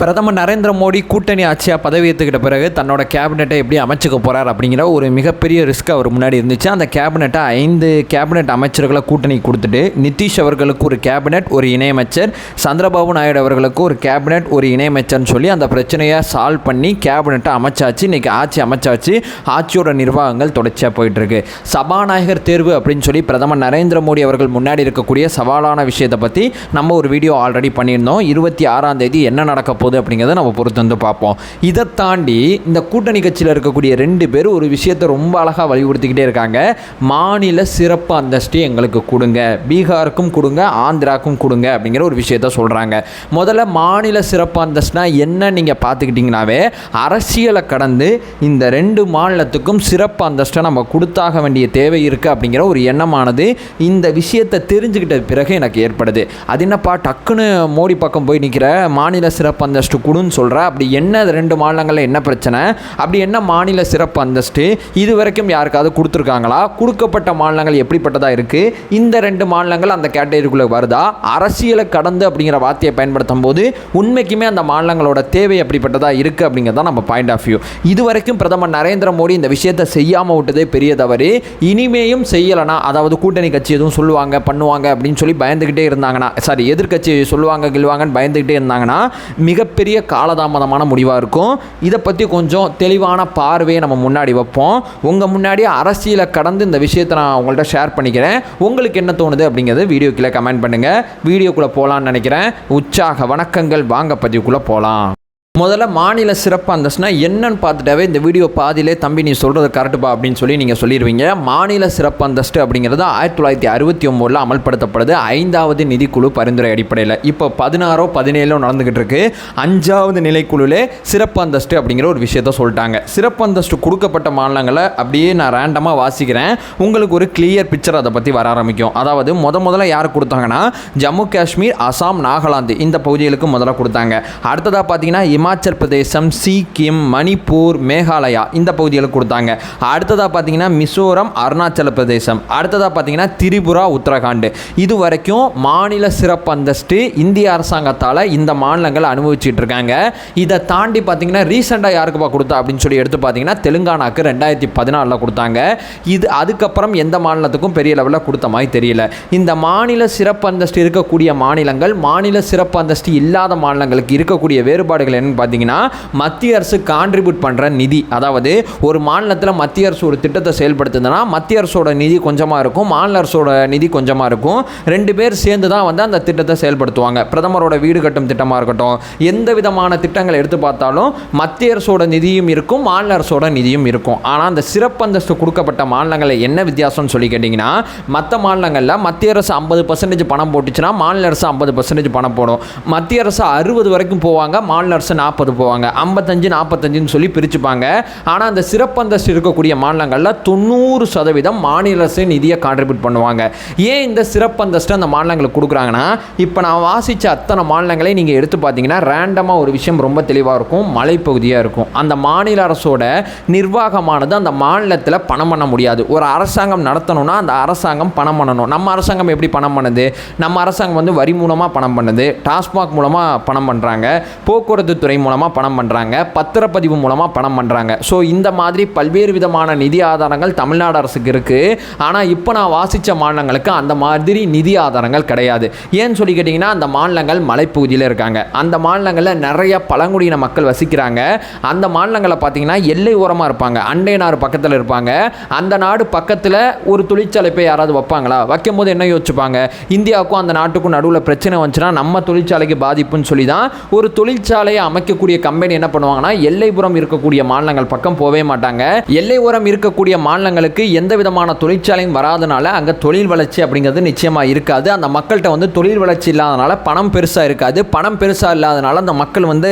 பிரதமர் நரேந்திர மோடி கூட்டணி ஆட்சியாக பதவி ஏற்றுக்கிட்ட பிறகு தன்னோட கேபினெட்டை எப்படி அமைச்சுக்க போகிறார் அப்படிங்கிற ஒரு மிகப்பெரிய ரிஸ்க் அவர் முன்னாடி இருந்துச்சு. அந்த கேபினெட்டை ஐந்து கேபினெட் அமைச்சர்களை கூட்டணி கொடுத்துட்டு நிதிஷ் அவர்களுக்கு ஒரு கேபினெட் ஒரு இணையமைச்சர் சந்திரபாபு நாயுடு அவர்களுக்கு ஒரு கேபினெட் ஒரு இணையமைச்சர்னு சொல்லி அந்த பிரச்சனையை சால்வ் பண்ணி கேபினெட்டை அமைச்சாச்சு. இன்றைக்கி ஆட்சி அமைச்சாச்சு. ஆட்சியோட நிர்வாகங்கள் தொடர்ச்சியாக போயிட்டுருக்கு. சபாநாயகர் தேர்வு அப்படின்னு சொல்லி பிரதமர் நரேந்திர மோடி அவர்கள் முன்னாடி இருக்கக்கூடிய சவாலான விஷயத்தை பற்றி நம்ம ஒரு வீடியோ ஆல்ரெடி பண்ணியிருந்தோம். இருபத்தி ஆறாம் தேதி என்ன நடக்க போகுது அப்படிங்கிறத நம்ம பொறுத்து வந்து பார்ப்போம். இதை தாண்டி இந்த கூட்டணி கட்சியில் இருக்கக்கூடிய ரெண்டு பேர் ஒரு விஷயத்தை ரொம்ப அழகாக வலியுறுத்திக்கிட்டே இருக்காங்க. மாநில சிறப்பு அந்தஸ்து எங்களுக்கு கொடுங்க. பீகாருக்கும் கொடுங்க ஆந்திராவுக்கும் கொடுங்க அப்படிங்கிற ஒரு விஷயத்த சொல்கிறாங்க முதல்ல மாநில சிறப்பு அந்தஸ்துனா என்ன நீங்கள் பார்த்துக்கிட்டிங்கனாவே அரசியலை கடந்து இந்த ரெண்டு மாநிலத்துக்கும் சிறப்பு அந்தஸ்தை நம்ம கொடுத்தாக வேண்டிய தேவை இருக்குது அப்படிங்கிற ஒரு எண்ணமானது இந்த விஷயத்தை தெரிஞ்சுக்கிட்ட பிறகு எனக்கு ஏற்படுது. அது என்னப்பா டக்குன்னு மோடி பக்கம் போய் நிற்கிற மாநில சிறப்பு அந்தஸ்து கொடுன்னு சொல்கிற அப்படி என்ன ரெண்டு மாநிலங்களில் என்ன பிரச்சனை? அப்படி என்ன மாநில சிறப்பு அந்தஸ்து? இது வரைக்கும் யாருக்காவது கொடுத்துருக்காங்களா? கொடுக்கப்பட்ட மாநிலங்கள் எப்படிப்பட்டதாக இருக்குது இந்த ரெண்டு மாநிலங்கள் அந்த கேட்டகரிக்குள்ளே வருதா? அரசியலை கடந்து அப்படிங்கிற வார்த்தையை பயன்படுத்தும் போது உண்மைக்குமே அந்த மாநிலங்களோட தேவை எப்படிப்பட்டதாக இருக்குது அப்படிங்கிறத நம்ம பாயிண்ட் ஆஃப் வியூ இது வரைக்கும் பிரதமர் நரேந்திர மோடி இந்த விஷயத்தை செய்யாமல் விட்டதே பெரிய தவறு. இனிமேயும் செய்யலைனா அதாவது கூட்டணி கட்சி எதுவும் சொல்லுவாங்க பண்ணுவாங்க அப்படின்னு சொல்லி பயந்துக்கிட்டே இருந்தாங்கன்னா சாரி எதிர்க்கட்சி சொல்லுவாங்க கில்வாங்கன்னு பயந்துக்கிட்டே இருந்தாங்கன்னா மிக மிகப்பெரிய காலதாமதமான முடிவாக இருக்கும். இதை பற்றி கொஞ்சம் தெளிவான பார்வையை நம்ம முன்னாடி வைப்போம். உங்கள் முன்னாடி அரசியலை கடந்து இந்த விஷயத்தை நான் உங்கள்கிட்ட ஷேர் பண்ணிக்கிறேன். உங்களுக்கு என்ன தோணுது அப்படிங்கிறது வீடியோ கீழே கமெண்ட் பண்ணுங்கள் வீடியோக்குள்ளே போகலான்னு நினைக்கிறேன். உற்சாக வணக்கங்கள். வாங்க பதிவுக்குள்ளே போகலாம் முதல்ல மாநில சிறப்பு அந்தஸ்துனா என்னன்னு பார்த்துட்டாவே இந்த வீடியோ பாதியிலே தம்பி நீ சொல்கிறது கரெக்டுப்பா அப்படின்னு சொல்லி நீங்கள் சொல்லிடுவீங்க மாநில சிறப்பு அந்தஸ்து அப்படிங்கிறது ஆயிரத்தி தொள்ளாயிரத்தி அறுபத்தி ஒம்போதில் அமல்படுத்தப்படுது ஐந்தாவது நிதிக்குழு பரிந்துரை அடிப்படையில். இப்போ பதினாறோ பதினேழோ நடந்துக்கிட்டு இருக்கு அஞ்சாவது நிலைக்குழுலே சிறப்பு அந்தஸ்து அப்படிங்கிற ஒரு விஷயத்த சொல்லிட்டாங்க. சிறப்பு அந்தஸ்து கொடுக்கப்பட்ட மாநிலங்களை அப்படியே நான் ரேண்டமாக வாசிக்கிறேன். உங்களுக்கு ஒரு கிளியர் பிக்சர் அதை பற்றி வர ஆரம்பிக்கும். அதாவது முத முதல்ல யார் கொடுத்தாங்கன்னா ஜம்மு காஷ்மீர் அசாம் நாகாலாந்து இந்த பகுதிகளுக்கு முதல்ல கொடுத்தாங்க. அடுத்ததாக பார்த்தீங்கன்னா இமாச்சல் பிரதேசம் சீக்கிம் மணிப்பூர் மேகாலயா இந்த பகுதிகளுக்கு கொடுத்தாங்க. அடுத்ததாக பார்த்தீங்கன்னா மிசோரம் அருணாச்சல பிரதேசம். அடுத்ததாக பார்த்தீங்கன்னா திரிபுரா உத்தரகாண்டு. இது வரைக்கும் மாநில சிறப்பு அந்தஸ்து இந்திய அரசாங்கத்தால் இந்த மாநிலங்கள் அனுபவிச்சுட்டு இருக்காங்க. இதை தாண்டி பார்த்தீங்கன்னா ரீசெண்டாக யாருக்குப்பா கொடுத்தா அப்படின்னு சொல்லி எடுத்து பார்த்தீங்கன்னா தெலுங்கானாக்கு ரெண்டாயிரத்தி பதினாலில் கொடுத்தாங்க. இது அதுக்கப்புறம் எந்த மாநிலத்துக்கும் பெரிய லெவலில் கொடுத்த மாதிரி தெரியல. இந்த மாநில சிறப்பு அந்தஸ்து இருக்கக்கூடிய மாநிலங்கள் மாநில சிறப்பு அந்தஸ்து இல்லாத மாநிலங்களுக்கு இருக்கக்கூடிய வேறுபாடுகள் என்ன பார்த்தீங்கன்னா மத்திய அரசு கான்ட்ரிபியூட் பண்ணுற நிதி. அதாவது ஒரு மாநிலத்தில் மத்திய அரசு ஒரு திட்டத்தை செயல்படுத்துதுன்னா மத்திய அரசோட நிதி கொஞ்சமாக இருக்கும் மாநில அரசோட நிதி கொஞ்சமாக இருக்கும். ரெண்டு பேர் சேர்ந்து தான் வந்து அந்த திட்டத்தை செயல்படுத்துவாங்க. பிரதமரோட வீடு கட்டும் திட்டமாக இருக்கட்டும் எந்த விதமான திட்டங்களை எடுத்து பார்த்தாலும் மத்திய அரசோட நிதியும் இருக்கும் மாநில அரசோட நிதியும் இருக்கும். ஆனால் அந்த சிறப்பு அந்தஸ்து கொடுக்கப்பட்ட மாநிலங்களில் என்ன வித்தியாசம்னு சொல்லி கேட்டிங்கன்னா மற்ற மாநிலங்களில் மத்திய அரசு ஐம்பது பர்சன்டேஜ் பணம் போட்டுச்சுன்னா மாநில அரசு ஐம்பது பர்சன்டேஜ் பணம் போடும். மத்திய அரசு அறுபது வரைக்கும் போவாங்க மாநில அரசு நாற்பது போவாங்க. ஐம்பத்தஞ்சு நாற்பத்தஞ்சுன்னு சொல்லி பிரிச்சுப்பாங்க. ஆனால் அந்த சிறப்பந்தஸ்து இருக்கக்கூடிய மாநிலங்களில் தொண்ணூறு சதவீதம் மாநில அரசு நிதியை கான்ட்ரிபியூட் பண்ணுவாங்க. ஏன் இந்த சிறப்பு அந்த மாநிலங்களுக்கு கொடுக்குறாங்கன்னா இப்போ நான் வாசித்த அத்தனை மாநிலங்களை நீங்கள் எடுத்து பார்த்தீங்கன்னா ரேண்டமாக ஒரு விஷயம் ரொம்ப தெளிவாக இருக்கும். மலைப்பகுதியாக இருக்கும். அந்த மாநில அரசோட நிர்வாகமானது அந்த மாநிலத்தில் பணம் பண்ண முடியாது. ஒரு அரசாங்கம் நடத்தணும்னா அந்த அரசாங்கம் பணம் பண்ணணும். நம்ம அரசாங்கம் எப்படி பணம் பண்ணுது? நம்ம அரசாங்கம் வந்து வரி மூலமாக பணம் பண்ணுது. டாஸ்மாக் மூலமாக பணம் பண்ணுறாங்க போக்குவரத்து துறை மூலமாக பணம் பண்ணுறாங்க பத்திரப்பதிவு மூலமாக பணம் பண்ணுறாங்க ஸோ இந்த மாதிரி பல்வேறு விதமான நிதி ஆதாரங்கள் தமிழ்நாடு அரசுக்கு இருக்குது ஆனால் இப்போ நான் வாசித்த மாநிலங்களுக்கு அந்த மாதிரி நிதி ஆதாரங்கள் கிடையாது. ஏன்னு சொல்லி கேட்டிங்கன்னா அந்த மாநிலங்கள் மலைப்பகுதியில் இருக்காங்க. அந்த மாநிலங்களில் நிறைய பழங்குடியின மக்கள் வசிக்கிறாங்க. அந்த மாநிலங்களில் பார்த்தீங்கன்னா எல்லை ஓரமாக இருப்பாங்க. அண்டை நாடு பக்கத்தில் இருப்பாங்க. அந்த நாடு பக்கத்தில் ஒரு தொழிற்சாலை போய் யாராவது வைப்பாங்களா? வைக்கும் போது என்ன யோசிச்சுப்பாங்க? இந்தியாவுக்கும் அந்த நாட்டுக்கும் நடுவில் பிரச்சனை வந்துச்சுன்னா நம்ம தொழிற்சாலைக்கு பாதிப்புன்னு சொல்லி தான் ஒரு தொழிற்சாலையை அமைக்கக்கூடிய கம்பெனி என்ன பண்ணுவாங்கன்னா எல்லைப்புறம் இருக்கக்கூடிய மாநிலங்கள் பக்கம் போகவே மாட்டாங்க. எல்லை ஓரம் இருக்கக்கூடிய மாநிலங்களுக்கு எந்த விதமான தொழிற்சாலையும் வராதனால அங்கே தொழில் வளர்ச்சி அப்படிங்கிறது நிச்சயமாக இருக்காது. அந்த மக்கள்கிட்ட வந்து தொழில் வளர்ச்சி இல்லாதனால பணம் பெருசாக இருக்காது. பணம் பெருசாக இல்லாதனால அந்த மக்கள் வந்து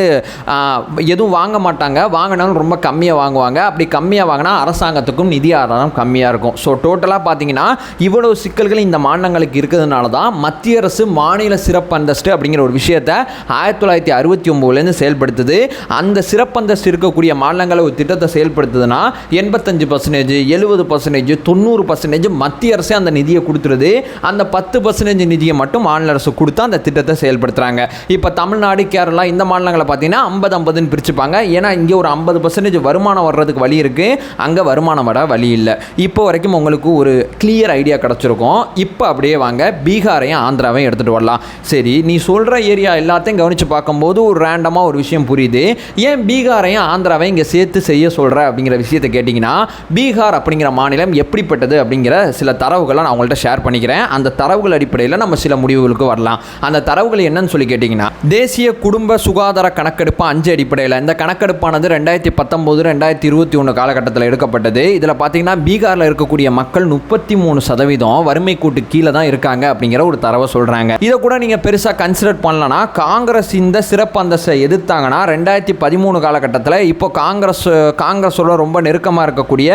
எதுவும் வாங்க மாட்டாங்க. வாங்கினாலும் ரொம்ப கம்மியாக வாங்குவாங்க. அப்படி கம்மியாக வாங்கினா அரசாங்கத்துக்கும் நிதி ஆதாரம் கம்மியாக இருக்கும். ஸோ டோட்டலாக பார்த்தீங்கன்னா இவ்வளவு சிக்கல்கள் இந்த மாநிலங்களுக்கு இருக்கிறதுனால தான் மத்திய அரசு மாநில சிறப்பு அந்தஸ்து அப்படிங்கிற ஒரு விஷயத்தை ஆயிரத்தி தொள்ளாயிரத்தி அறுபத்தி ஒம்போதுலேருந்து செயல்படுத்தி செயல்படுத்துது அந்த சிறப்பந்தஸ்து இருக்கக்கூடிய மாநிலங்களை ஒரு திட்டத்தை செயல்படுத்துதுன்னா எண்பத்தஞ்சு பர்சன்டேஜ் எழுபது பர்சன்டேஜ் தொண்ணூறு பர்சன்டேஜ் மத்திய அரசே அந்த நிதியை கொடுத்துருது. அந்த பத்து பர்சன்டேஜ் நிதியை மட்டும் மாநில அரசு கொடுத்து அந்த திட்டத்தை செயல்படுத்துகிறாங்க இப்போ தமிழ்நாடு கேரளா இந்த மாநிலங்களை பார்த்தீங்கன்னா ஐம்பது ஐம்பதுன்னு பிரிச்சுப்பாங்க. ஏன்னா இங்கே ஒரு ஐம்பது பர்சன்டேஜ் வருமானம் வர்றதுக்கு வழி இருக்குது அங்கே வருமானம் வர வழி இல்லை. இப்போ வரைக்கும் உங்களுக்கு ஒரு கிளியர் ஐடியா கிடச்சிருக்கும். இப்போ அப்படியே வாங்க. பீகாரையும் ஆந்திராவையும் எடுத்துகிட்டு வரலாம். சரி நீ சொல்கிற ஏரியா எல்லாத்தையும் கவனித்து பார்க்கும்போது ஒரு ரேண்டமாக ஒரு விஷயம் புரியுது. ஏன் பீகாரையும் ஆந்திராவையும் இங்கே சேர்த்து செய்ய சொல்கிற அப்படிங்கிற விஷயத்தை கேட்டிங்கன்னா பீகார் அப்படிங்கிற மாநிலம் எப்படிப்பட்டது அப்படிங்கிற சில தரவுகளை நான் உங்கள்கிட்ட ஷேர் பண்ணிக்கிறேன். அந்த தரவுகள் அடிப்படையில் நம்ம சில முடிவுகளுக்கு வரலாம். அந்த தரவுகள் என்னன்னு சொல்லி கேட்டிங்கன்னா தேசிய குடும்ப சுகாதார கணக்கெடுப்பு அஞ்சு அடிப்படையில். இந்த கணக்கெடுப்பானது ரெண்டாயிரத்தி பத்தொம்போது ரெண்டாயிரத்தி இருபத்தி ஒன்று காலகட்டத்தில் எடுக்கப்பட்டது. இதில் பார்த்தீங்கன்னா பீகாரில் இருக்கக்கூடிய மக்கள் முப்பத்தி மூணு சதவீதம் வறுமை கூட்டு கீழே தான் இருக்காங்க அப்படிங்கிற ஒரு தரவை சொல்கிறாங்க இதை கூட நீங்கள் பெருசாக கன்சிடர் பண்ணலன்னா காங்கிரஸ் இந்த சிறப்பு அந்தஸ்தை இருக்காங்கன்னா ரெண்டாயிரத்தி பதிமூணு காலகட்டத்தில் இப்போ காங்கிரஸ் காங்கிரஸோட ரொம்ப நெருக்கமாக இருக்கக்கூடிய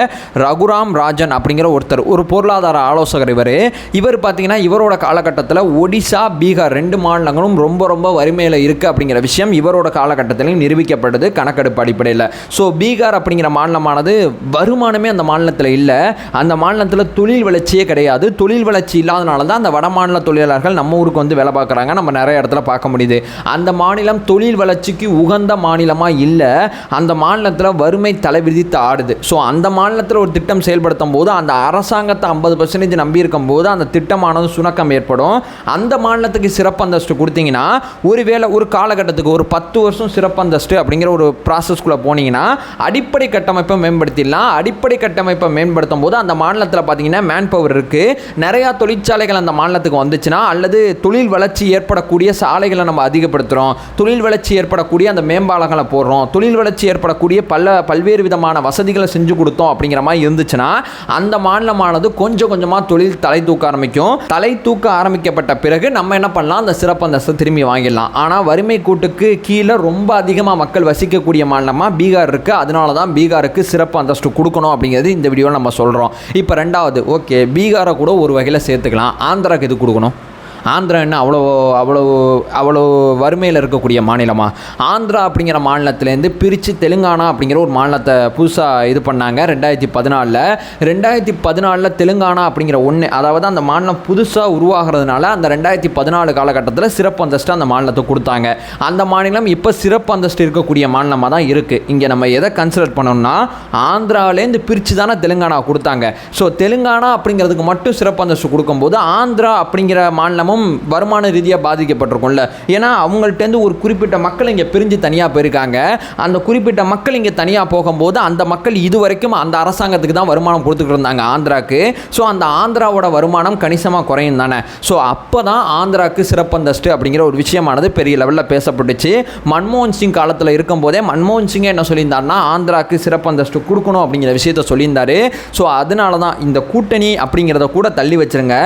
ரகுராம் ராஜன் அப்படிங்கிற ஒருத்தர் ஒரு பொருளாதார ஆலோசகர் இவர். இவர் பார்த்தீங்கன்னா இவரோட காலகட்டத்தில் ஒடிசா பீகார் ரெண்டு மாநிலங்களும் ரொம்ப ரொம்ப வறுமையில் இருக்குது அப்படிங்கிற விஷயம் இவரோட காலகட்டத்திலையும் நிரூபிக்கப்பட்டது கணக்கெடுப்பு அடிப்படையில். ஸோ பீகார் அப்படிங்கிற மாநிலமானது வருமானமே அந்த மாநிலத்தில் இல்லை. அந்த மாநிலத்தில் தொழில் வளர்ச்சியே கிடையாது. தொழில் வளர்ச்சி இல்லாதனால தான் அந்த வட மாநில தொழிலாளர்கள் நம்ம ஊருக்கு வந்து வேலை பார்க்குறாங்க. நம்ம நிறைய இடத்துல பார்க்க முடியுது. அந்த மாநிலம் தொழில் வளர்ச்சிக்கு உகந்த மாநிலமாக இல்லை அந்த மாநிலத்தில் வறுமை தலை விதித்து ஆடுது. ஸோ அந்த மாநிலத்தில் ஒரு திட்டம் செயல்படுத்தும் போது அந்த அரசாங்கத்தை ஐம்பது பர்சன்டேஜ் நம்பி இருக்கும் போது அந்த திட்டமானது சுணக்கம் ஏற்படும். அந்த மாநிலத்துக்கு சிறப்பு அந்தஸ்து கொடுத்தீங்கன்னா ஒருவேளை ஒரு காலகட்டத்துக்கு ஒரு பத்து வருஷம் சிறப்பு அந்தஸ்து அப்படிங்கிற ஒரு ப்ராசஸ்க்குள்ளே போனீங்கன்னா அடிப்படை கட்டமைப்பை மேம்படுத்திடலாம். அடிப்படை கட்டமைப்பை மேம்படுத்தும் போது அந்த மாநிலத்தில் பார்த்தீங்கன்னா மேன் பவர் இருக்குது நிறையா தொழிற்சாலைகள் அந்த மாநிலத்துக்கு வந்துச்சுன்னா அல்லது தொழில் வளர்ச்சி ஏற்படக்கூடிய சாலைகளை நம்ம அதிகப்படுத்துகிறோம் தொழில் வளர்ச்சி ஏற்படக்கூடிய அந்த மேம்பாலங்களை போடுறோம். தொழில் வளர்ச்சி ஏற்படக்கூடிய பல பல்வேறு விதமான வசதிகளை செஞ்சு கொடுத்தோம் அப்படிங்கிற மாதிரி இருந்துச்சுன்னா அந்த மாநிலமானது கொஞ்சம் கொஞ்சமாக தொழில் தலை தூக்க ஆரம்பிக்கும். தலை தூக்க ஆரம்பிக்கப்பட்ட பிறகு நம்ம என்ன பண்ணலாம்? அந்த சிறப்பு அந்தஸ்தை திரும்பி வாங்கிடலாம். ஆனால் வறுமை கூட்டுக்கு கீழே ரொம்ப அதிகமாக மக்கள் வசிக்கக்கூடிய மாநிலமாக பீகார் இருக்குது அதனால தான் பீகாருக்கு சிறப்பு அந்தஸ்து கொடுக்கணும் அப்படிங்கிறது இந்த வீடியோவில் நம்ம சொல்கிறோம் இப்போ ரெண்டாவது ஓகே பீகாரை கூட ஒரு வகையில் சேர்த்துக்கலாம். ஆந்திராக்கு இது கொடுக்கணும்? ஆந்திரா என்ன அவ்வளோ அவ்வளோ அவ்வளோ வறுமையில் இருக்கக்கூடிய மாநிலமாக ஆந்திரா அப்படிங்கிற மாநிலத்திலேருந்து பிரித்து தெலுங்கானா அப்படிங்கிற ஒரு மாநிலத்தை புதுசாக இது பண்ணாங்க ரெண்டாயிரத்தி பதினாலில். ரெண்டாயிரத்தி பதினாலில் தெலுங்கானா அப்படிங்கிற ஒன்று அதாவது அந்த மாநிலம் புதுசாக உருவாகிறதுனால அந்த ரெண்டாயிரத்தி பதினாலு காலகட்டத்தில் சிறப்பு அந்தஸ்து அந்த மாநிலத்தை கொடுத்தாங்க. அந்த மாநிலம் இப்போ சிறப்பு அந்தஸ்து இருக்கக்கூடிய மாநிலமாக தான் இருக்குது இங்கே நம்ம எதை கன்சிடர் பண்ணோம்னா ஆந்திராவிலேருந்து பிரித்து தானே தெலுங்கானா கொடுத்தாங்க. ஸோ தெலுங்கானா அப்படிங்கிறதுக்கு மட்டும் சிறப்பு அந்தஸ்து கொடுக்கும்போது ஆந்திரா அப்படிங்கிற மாநிலமும் வருமான ரீதியாக பாதிக்கப்பட்டிருக்கும்ல. ஏன்னா அவங்கள்ட்டேருந்து ஒரு குறிப்பிட்ட மக்கள் இங்கே பிரிஞ்சு தனியாக போயிருக்காங்க. அந்த குறிப்பிட்ட மக்கள் இங்கே தனியாக போகும்போது அந்த மக்கள் இது வரைக்கும் அந்த அரசாங்கத்துக்கு தான் வருமானம் கொடுத்துக்கிட்டு இருந்தாங்க ஆந்திராக்கு. ஸோ அந்த ஆந்திராவோட வருமானம் கணிசமாக குறையும் தானே. ஸோ அப்போ தான் ஆந்திராக்கு சிறப்பு அப்படிங்கிற ஒரு விஷயமானது பெரிய லெவலில் பேசப்பட்டுச்சு. மன்மோகன் சிங் காலத்தில் இருக்கும்போதே மன்மோகன் சிங்கே என்ன சொல்லியிருந்தாருன்னா ஆந்திராக்கு சிறப்பு கொடுக்கணும் அப்படிங்கிற விஷயத்த சொல்லியிருந்தாரு. ஸோ அதனால தான் இந்த கூட்டணி அப்படிங்கிறத கூட தள்ளி வச்சுருங்க.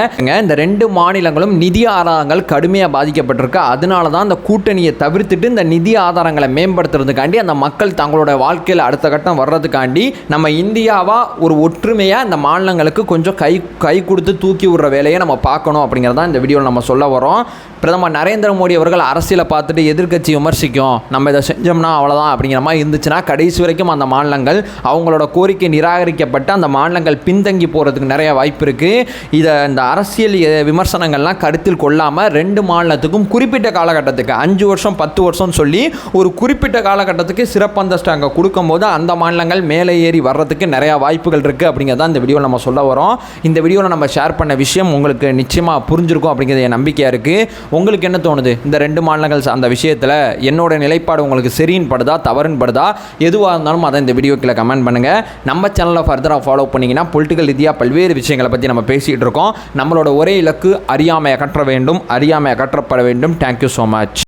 இந்த ரெண்டு மாநிலங்களும் நிதி நிதி ஆதாரங்கள் கடுமையாக பாதிக்கப்பட்டிருக்கு. அதனால தான் அந்த கூட்டணியை தவிர்த்துட்டு இந்த நிதி ஆதாரங்களை மேம்படுத்துறதுக்காண்டி அந்த மக்கள் தங்களோட வாழ்க்கையில் அடுத்த கட்டம் வர்றதுக்காண்டி நம்ம இந்தியாவாக ஒரு ஒற்றுமையாக இந்த மாநிலங்களுக்கு கொஞ்சம் கை கை கொடுத்து தூக்கி விடுற வேலையை நம்ம பார்க்கணும் அப்படிங்கிறதான் இந்த வீடியோவில் நம்ம சொல்ல வரோம் பிரதமர் நரேந்திர மோடி அவர்கள் அரசியலை பார்த்துட்டு எதிர்க்கட்சி விமர்சிக்கும் நம்ம இதை செஞ்சோம்னா அவ்வளோதான் அப்படிங்கிற மாதிரி இருந்துச்சுன்னா கடைசி வரைக்கும் அந்த மாநிலங்கள் அவங்களோட கோரிக்கை நிராகரிக்கப்பட்டு அந்த மாநிலங்கள் பின்தங்கி போகிறதுக்கு நிறைய வாய்ப்பு இருக்குது இதை இந்த அரசியல் விமர்சனங்கள்லாம் கருத்தில் கொள்ளாமல் ரெண்டு மாநிலத்துக்கும் குறிப்பிட்ட காலகட்டத்துக்கு அஞ்சு வருஷம் பத்து வருஷம் சொல்லி ஒரு குறிப்பிட்ட காலகட்டத்துக்கு சிறப்பு அங்கே கொடுக்கும்போது அந்த மாநிலங்கள் மேலே ஏறி வர்றதுக்கு நிறையா வாய்ப்புகள் இருக்குது அப்படிங்கிறத இந்த வீடியோவில் நம்ம சொல்ல வரோம். இந்த வீடியோவில் நம்ம ஷேர் பண்ண விஷயம் உங்களுக்கு நிச்சயமாக புரிஞ்சிருக்கும் அப்படிங்கிறது என் நம்பிக்கையாக இருக்குது உங்களுக்கு என்ன தோணுது? இந்த ரெண்டு மாநிலங்கள் அந்த விஷயத்தில் என்னோட நிலைப்பாடு உங்களுக்கு சரின்னு படுதா தவறுன்னு படுதா? எதுவாக இருந்தாலும் அதை இந்த வீடியோக்கில் கமெண்ட் பண்ணுங்கள் நம்ம சேனலை ஃபர்தராக ஃபாலோ பண்ணிங்கன்னா பொலிட்டிக்கல் ரீதியாக பல்வேறு விஷயங்களை பற்றி நம்ம பேசிகிட்டு இருக்கோம். நம்மளோட ஒரே இலக்கு அறியாமை அகற்ற வேண்டும் அறியாமை அகற்றப்பட வேண்டும். Thank you so much